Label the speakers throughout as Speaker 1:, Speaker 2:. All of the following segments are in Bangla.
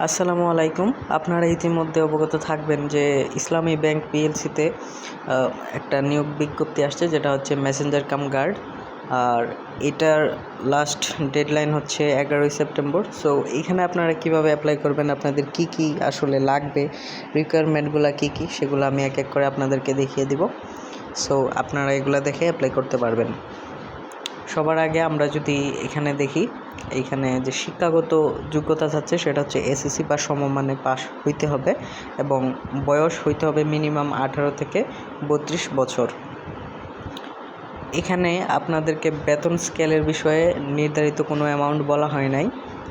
Speaker 1: আসসালামু আলাইকুম। আপনারা ইতিমধ্যে অবগত থাকবেন যে ইসলামী ব্যাংক পিএলসিতে একটা নিয়োগ বিজ্ঞপ্তি আসছে যেটা হচ্ছে মেসেঞ্জার কাম গার্ড। আর এটার লাস্ট ডেডলাইন হচ্ছে এগারোই সেপ্টেম্বর। সো এখানে আপনারা কীভাবে অ্যাপ্লাই করবেন, আপনাদের কি কি আসলে লাগবে, রিকোয়ারমেন্টগুলো কি কি, সেগুলো আমি এক এক করে আপনাদেরকে দেখিয়ে দিব। সো আপনারা এগুলো দেখে অ্যাপ্লাই করতে পারবেন। সবার আগে আমরা যদি এখানে দেখি এইখানে যে শিক্ষাগত যোগ্যতা যাচ্ছে সেটা হচ্ছে এসএসসি বা সমমানে পাশ হইতে হবে এবং বয়স হইতে হবে মিনিমাম আঠারো থেকে বত্রিশ বছর। এখানে আপনাদেরকে বেতন স্কেলের বিষয়ে নির্ধারিত কোনো অ্যামাউন্ট বলা হয় নাই।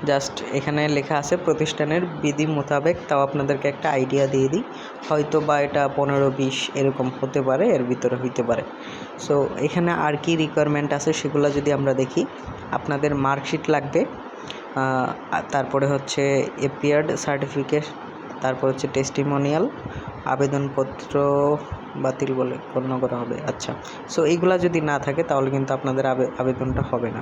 Speaker 1: জাস্ট এখানে লেখা আছে, প্রতিষ্ঠানের বিধি মোতাবেক তাও আপনাদেরকে একটা আইডিয়া দিয়ে দিই। হয়তো বা এটা পনেরো বিশ এরকম হতে পারে, এর ভিতরে হইতে পারে। সো এখানে আর কি রিকোয়ারমেন্ট আছে সেগুলো যদি আমরা দেখি, আপনাদের মার্কশিট লাগবে তারপরে হচ্ছে এপিয়ার্ড সার্টিফিকেট তারপর হচ্ছে টেস্টিমোনিয়াল আবেদনপত্র বাতিল বলে গণ্য করা হবে। আচ্ছা সো এইগুলা যদি না থাকে তাহলে কিন্তু আপনাদের আবেদনটা হবে না।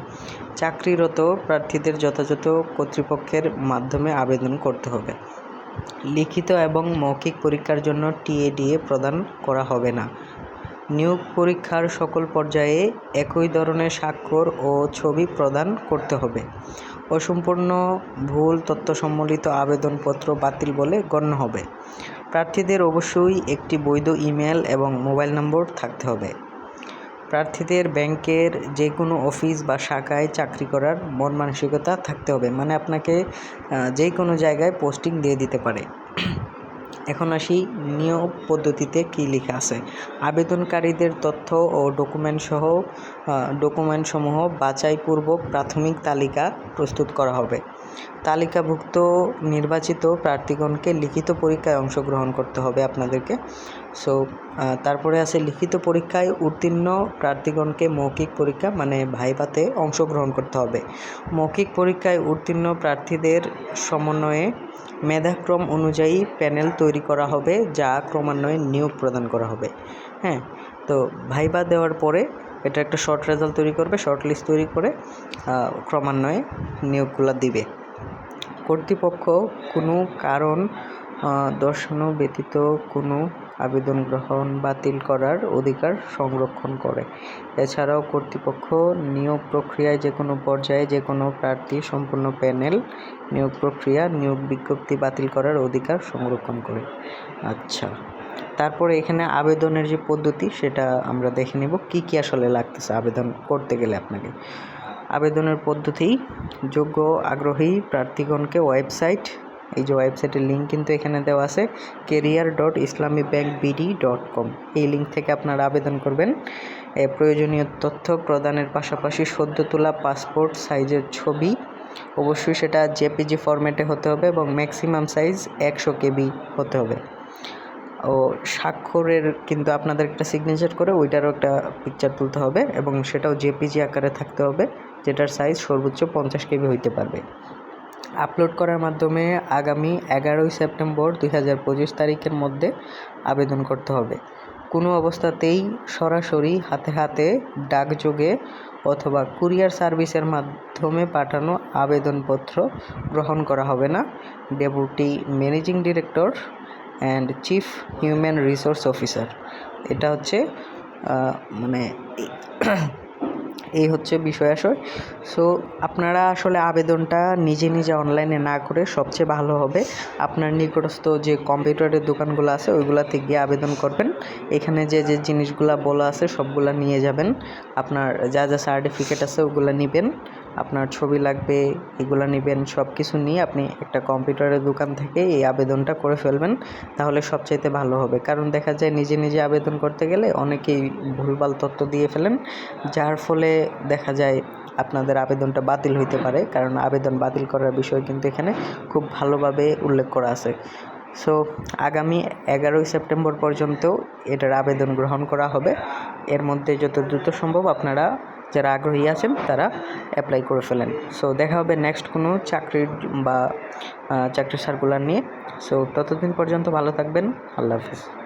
Speaker 1: চাকরিরত প্রার্থীদের যথাযথ কর্তৃপক্ষের মাধ্যমে আবেদন করতে হবে। লিখিত এবং মৌখিক পরীক্ষার জন্য টিএডিএ প্রদান করা হবে না। নিয়োগ পরীক্ষার সকল পর্যায়ে একই ধরনের স্বাক্ষর ও ছবি প্রদান করতে হবে। অসম্পূর্ণ ভুল তথ্য সম্বলিত আবেদনপত্র বাতিল বলে গণ্য হবে। প্রার্থীদের অবশ্যই একটি বৈধ ইমেল এবং মোবাইল নম্বর থাকতে হবে। প্রার্থীদের ব্যাংকের যে কোনো অফিস বা শাখায় চাকরি করার মন মানসিকতা থাকতে হবে মানে আপনাকে যে কোনো জায়গায় পোস্টিং দিয়ে দিতে পারে। এখন আসি নিয়োগ পদ্ধতিতে কী লেখা আছে। আবেদনকারীদের তথ্য ও ডকুমেন্ট সহ ডকুমেন্টসমূহ বাছাইপূর্বক প্রাথমিক তালিকা প্রস্তুত করা হবে। তালিকাভুক্ত নির্বাচিত প্রার্থীগণকে লিখিত পরীক্ষায় অংশগ্রহণ করতে হবে আপনাদেরকে। সো তারপরে আছে লিখিত পরীক্ষায় উত্তীর্ণ প্রার্থীগণকে মৌখিক পরীক্ষা মানে ভাইভাতে অংশগ্রহণ করতে হবে। মৌখিক পরীক্ষায় উত্তীর্ণ প্রার্থীদের সমন্বয়ে মেধাক্রম অনুযায়ী প্যানেল তৈরি করা হবে, যা ক্রমান্বয়ে নিয়োগ প্রদান করা হবে। হ্যাঁ তো ভাইবা দেওয়ার পরে এটা একটা শর্ট রেজাল্ট তৈরি করবে শর্ট লিস্ট তৈরি করে ক্রমান্বয়ে নিয়োগগুলো দিবে। কর্তৃপক্ষ কোনো কারণ দর্শানো ব্যতীত কোনো আবেদন গ্রহণ বাতিল করার অধিকার সংরক্ষণ করে। এছাড়াও কর্তৃপক্ষ নিয়োগ প্রক্রিয়ায় যে কোনো পর্যায়ে যে কোনো প্রার্থী সম্পূর্ণ প্যানেল নিয়োগ প্রক্রিয়া, নিয়োগ বিজ্ঞপ্তি বাতিল করার অধিকার সংরক্ষণ করে। আচ্ছা তারপরে এখানে আবেদনের যে পদ্ধতি সেটা আমরা দেখে নেব। কি কি আসলে লাগতেছে আবেদন করতে গেলে আপনাকে? আবেদনের পদ্ধতি, যোগ্য, আগ্রহী প্রার্থীগণকে ওয়েবসাইট এই যে ওয়েবসাইটের লিঙ্ক কিন্তু এখানে দেওয়া আছে career dot Islami bank BD dot com এই লিঙ্ক থেকে আপনারা আবেদন করবেন। প্রয়োজনীয় তথ্য প্রদানের পাশাপাশি সদ্য তোলা পাসপোর্ট সাইজের ছবি, অবশ্যই সেটা জেপিজি ফরম্যাটে হতে হবে এবং ম্যাক্সিমাম সাইজ একশো কেবি হতে হবে। ও স্বাক্ষরের কিন্তু আপনাদের একটা সিগনেচার করে ওইটারও একটা পিকচার তুলতে হবে এবং সেটাও জেপিজি আকারে থাকতে হবে, যেটার সাইজ সর্বোচ্চ পঞ্চাশ কেবি হইতে পারবে। আপলোড করার মাধ্যমে আগামী এগারোই সেপ্টেম্বর দুই হাজার পঁচিশ তারিখের মধ্যে আবেদন করতে হবে। কোনো অবস্থাতেই সরাসরি হাতে হাতে, ডাকযোগে অথবা কুরিয়ার সার্ভিসের মাধ্যমে পাঠানো আবেদনপত্র গ্রহণ করা হবে না। Deputy managing director and chief human resource officer. এটা হচ্ছে মানে এই হচ্ছে বিষয় আসর সো আপনারা আসলে আবেদনটা নিজে নিজে অনলাইনে না করে সবচেয়ে ভালো হবে। আপনার নিকটস্থ যে কম্পিউটারের দোকানগুলো আছে, ওইগুলাতে গিয়ে আবেদন করবেন। এখানে যে যে জিনিসগুলো বলা আছে, সবগুলো নিয়ে যাবেন। আপনার যা যা সার্টিফিকেট আছে, ওগুলো নেবেন। আপনার ছবি লাগবে, এগুলো নেবেন সব কিছু নিয়ে আপনি একটা কম্পিউটারের দোকান থেকে এই আবেদনটা করে ফেলবেন, তাহলে সবচাইতে ভালো হবে। কারণ দেখা যায় নিজে নিজে আবেদন করতে গেলে অনেকেই ভুলভাল তথ্য দিয়ে ফেলেন, যার ফলে দেখা যায় আপনাদের আবেদনটা বাতিল হইতে পারে, কারণ আবেদন বাতিল করার বিষয় কিন্তু এখানে খুব ভালোভাবে উল্লেখ করা আছে। সো, আগামী এগারোই সেপ্টেম্বর পর্যন্ত এটার আবেদন গ্রহণ করা হবে। এর মধ্যে যত দ্রুত সম্ভব আপনারা যারা আগ্রহী আছেন, তারা অ্যাপ্লাই করে ফেলেন। সো দেখা হবে নেক্সট কোনো চাকরির বা চাকরির সার্কুলার নিয়ে। সো ততদিন পর্যন্ত ভালো থাকবেন। আল্লাহ হাফিজ।